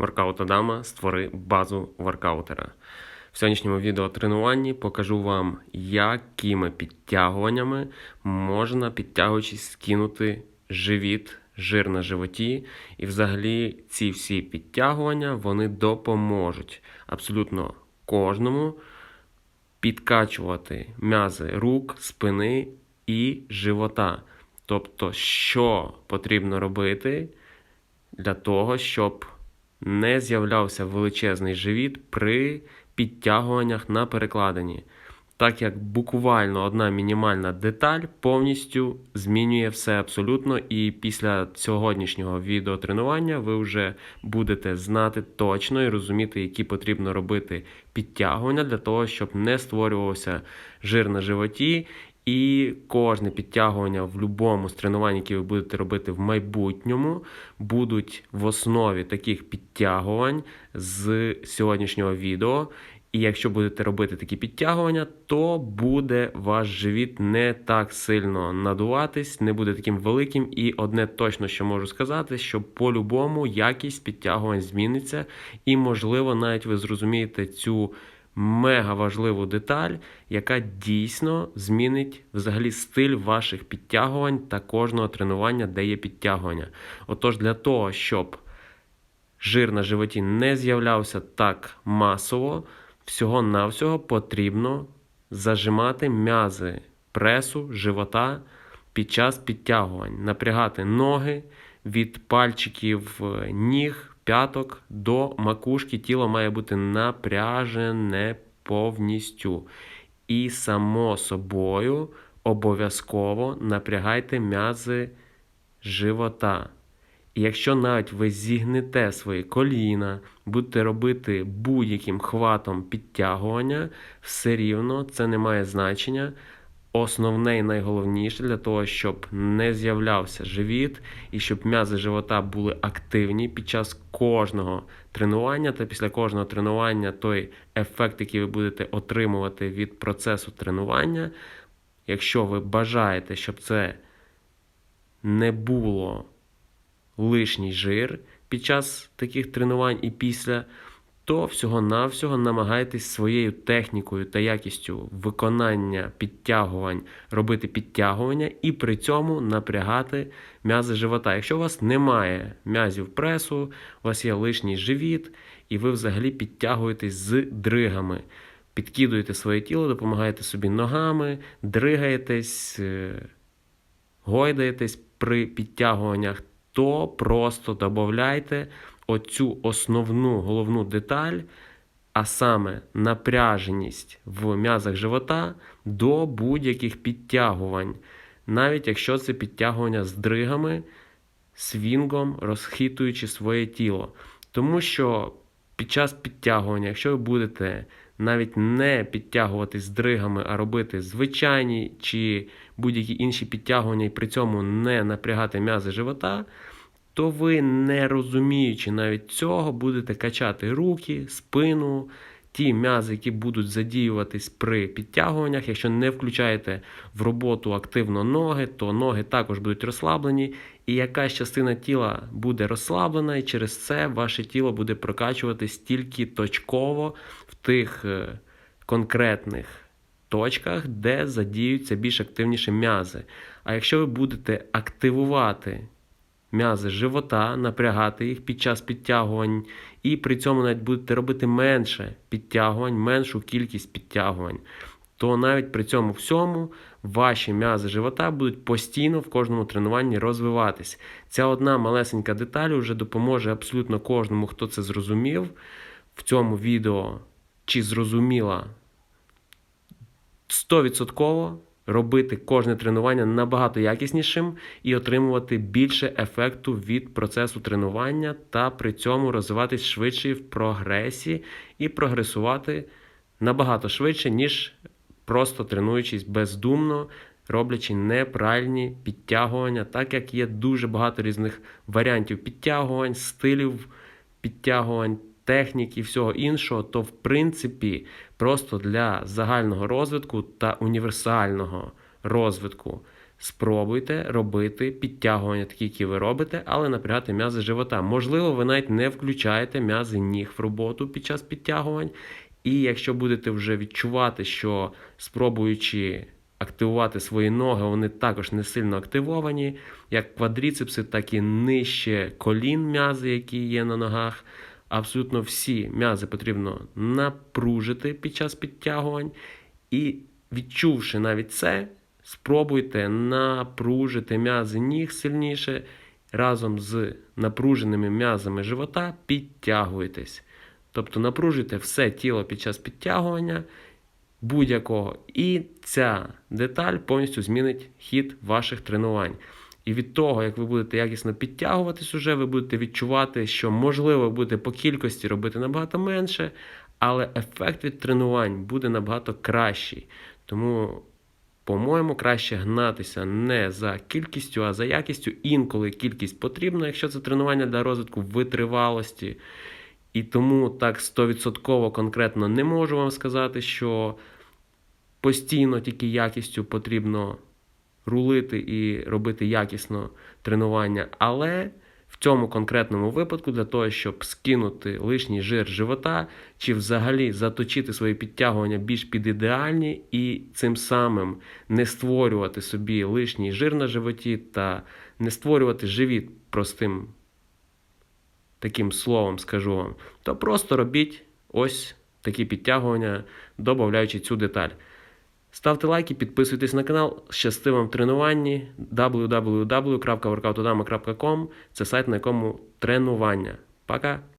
Воркаут Адама створи базу воркаутера. В сьогоднішньому відеотренуванні покажу вам, якими підтягуваннями можна, підтягуючись, скинути живіт, жир на животі. І взагалі ці всі підтягування вони допоможуть абсолютно кожному підкачувати м'язи рук, спини і живота. Тобто, що потрібно робити для того, щоб не з'являвся величезний живіт при підтягуваннях на перекладині. Так як буквально одна мінімальна деталь повністю змінює все абсолютно, і після сьогоднішнього відеотренування ви вже будете знати точно і розуміти, які потрібно робити підтягування для того, щоб не створювався жир на животі. І кожне підтягування в будь-якому з тренувань, які ви будете робити в майбутньому, будуть в основі таких підтягувань з сьогоднішнього відео. І якщо будете робити такі підтягування, то буде ваш живіт не так сильно надуватись, не буде таким великим. І одне точно, що можу сказати, що по-любому якість підтягувань зміниться, і, можливо, навіть ви зрозумієте цю мега важливу деталь, яка дійсно змінить взагалі стиль ваших підтягувань та кожного тренування, де є підтягування. Отож, для того, щоб жир на животі не з'являвся так масово, всього-навсього потрібно зажимати м'язи пресу, живота під час підтягувань, напрягати ноги від пальчиків ніг, п'яток до макушки. Тіло має бути напряжене повністю. І, само собою, обов'язково напрягайте м'язи живота. І якщо навіть ви зігнете свої коліна, будете робити будь-яким хватом підтягування, все рівно це не має значення. Основне і найголовніше для того, щоб не з'являвся живіт і щоб м'язи живота були активні під час кожного тренування, та після кожного тренування той ефект, який ви будете отримувати від процесу тренування. Якщо ви бажаєте, щоб це не було лишній жир під час таких тренувань і після, то всього-навсього намагайтесь своєю технікою та якістю виконання підтягувань робити підтягування і при цьому напрягати м'язи живота. Якщо у вас немає м'язів пресу, у вас є лишній живіт, і ви взагалі підтягуєтесь з дригами. Підкидуєте своє тіло, допомагаєте собі ногами, дригаєтесь, е, гойдаєтесь при підтягуваннях то просто додайте оцю основну головну деталь, а саме напряженість в м'язах живота до будь-яких підтягувань, навіть якщо це підтягування з дригами, свінгом, розхитуючи своє тіло. Тому що під час підтягування, якщо ви будете навіть не підтягуватись дригами, а робити звичайні чи будь-які інші підтягування, і при цьому не напрягати м'язи живота, то ви, не розуміючи навіть цього, будете качати руки, спину, ті м'язи, які будуть задіюватись при підтягуваннях. Якщо не включаєте в роботу активно ноги, то ноги також будуть розслаблені, і якась частина тіла буде розслаблена, і через це ваше тіло буде прокачуватись тільки точково в тих е, конкретних точках, де задіються більш активніші м'язи. А якщо ви будете активувати м'язи живота, напрягати їх під час підтягувань, і при цьому навіть будете робити менше підтягувань, меншу кількість підтягувань, то навіть при цьому всьому ваші м'язи живота будуть постійно в кожному тренуванні розвиватись. Ця одна малесенька деталь вже допоможе абсолютно кожному, хто це зрозумів. В цьому відео чи зрозуміла? 100% робити кожне тренування набагато якіснішим і отримувати більше ефекту від процесу тренування, та при цьому розвиватись швидше в прогресі і прогресувати набагато швидше, ніж просто тренуючись бездумно. Роблячи неправильні підтягування, так як є дуже багато різних варіантів підтягувань, стилів підтягувань, технік і всього іншого, то в принципі просто для загального розвитку та універсального розвитку спробуйте робити підтягування, такі, які ви робите, але напрягати м'язи живота. Можливо, ви навіть не включаєте м'язи ніг в роботу під час підтягувань. І якщо будете вже відчувати, що спробуючи активувати свої ноги, вони також не сильно активовані, як квадріцепси, так і нижче колін м'язи, які є на ногах. Абсолютно всі м'язи потрібно напружити під час підтягувань. І відчувши навіть це, спробуйте напружити м'язи ніг сильніше. Разом з напруженими м'язами живота підтягуйтесь. Тобто напружуйте все тіло під час підтягування будь-якого. І ця деталь повністю змінить хід ваших тренувань. І від того, як ви будете якісно підтягуватись уже, ви будете відчувати, що можливо будете по кількості робити набагато менше, але ефект від тренувань буде набагато кращий. Тому, по-моєму, краще гнатися не за кількістю, а за якістю. Інколи кількість потрібна, якщо це тренування для розвитку витривалості. І тому так 100% конкретно не можу вам сказати, що постійно тільки якістю потрібно рулити і робити якісно тренування. Але в цьому конкретному випадку, для того, щоб скинути лишній жир живота, чи взагалі заточити свої підтягування більш під ідеальні, і цим самим не створювати собі лишній жир на животі та не створювати живіт простим таким словом скажу вам, то просто робіть ось такі підтягування, додаючи цю деталь. Ставте лайки, підписуйтесь на канал. Щасти вам в тренуванні www.workoutodama.com Це сайт, на якому тренування. Пока!